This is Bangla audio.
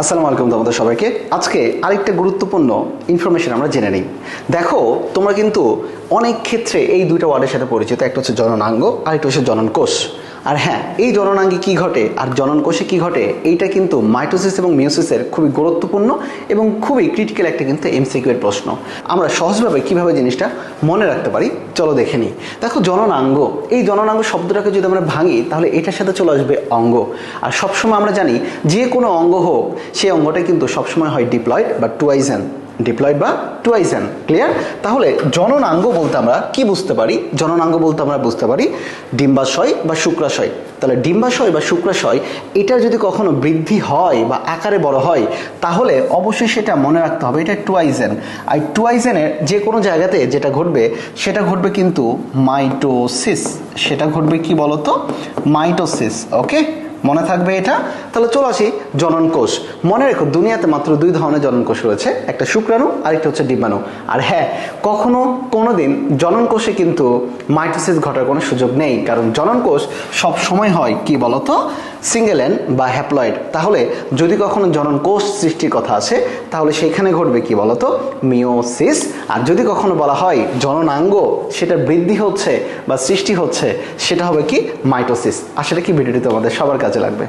আসসালামু আলাইকুম তোমাদের সবাইকে। আজকে আরেকটা গুরুত্বপূর্ণ ইনফরমেশন আমরা জেনে নিই। দেখো, তোমরা কিন্তু অনেক ক্ষেত্রে এই দুইটা ওয়ার্ডের সাথে পরিচিত, একটা হচ্ছে জননাঙ্গ আর একটা হচ্ছে জননকোষ। আর হ্যাঁ এই জননাঙ্গে কি ঘটে আর জননকোষে কি ঘটে, এইটা কিন্তু মাইটোসিস এবং মিওসিসের খুবই গুরুত্বপূর্ণ এবং খুবই ক্রিটিক্যাল একটা কিন্তু এমসিকিউ এর প্রশ্ন। আমরা সহজভাবে কীভাবে জিনিসটা মনে রাখতে পারি, চলো দেখে নিই। দেখো, জননাঙ্গ, এই জননাঙ্গ শব্দটাকে যদি আমরা ভাঙি, তাহলে এটার সাথে চলে আসবে অঙ্গ। আর সবসময় আমরা জানি, যে কোনো অঙ্গ হোক, সেই অঙ্গটা কিন্তু সবসময় হয় ডিপ্লয়েড বা টুয়াইজেন ডিপ্লয়েড বা টুয়াইজেন ক্লিয়ার তাহলে জননাঙ্গ বলতে আমরা কি বুঝতে পারি? জননাঙ্গ বলতে আমরা বুঝতে পারি ডিম্বাশয় বা শুক্রাশয়। তাহলে ডিম্বাশয় বা শুক্রাশয় এটা যদি কখনো বৃদ্ধি হয় বা আকারে বড় হয়, তাহলে অবশ্যই সেটা মনে রাখতে হবে। এটা টুয়াইজেন আর টুয়াইজেনের যে কোনো জায়গাতে যেটা ঘটবে, সেটা ঘটবে কিন্তু মাইটোসিস। সেটা ঘটবে কি বলতো? মাইটোসিস ওকে মনে থাকবে এটা? তাহলে চলো আসি জনন কোষ। মনে রেখো, দুনিয়াতে মাত্র দুই ধরনের জনন কোষ রয়েছে, একটা শুক্রাণু আর একটা হচ্ছে ডিম্বাণু। আর হ্যাঁ কখনো কোনো দিন জনন কোষে কিন্তু মাইটোসিস ঘটার কোনো সুযোগ নেই, কারণ জনন কোষ সব সময় হয় কি বলতো? সিঙ্গেল এন বা হ্যাপ্লয়েড। তাহলে যদি কখনো জনন কোষ সৃষ্টির কথা আছে, তাহলে সেখানে ঘটবে কি বলতো? মিওসিস আর যদি কখনো বলা হয় জননাঙ্গ সেটা বৃদ্ধি হচ্ছে বা সৃষ্টি হচ্ছে, সেটা হবে কি? মাইটোসিস। আসলে কি ভিডিওটি তোমাদের সবার কাজে লাগবে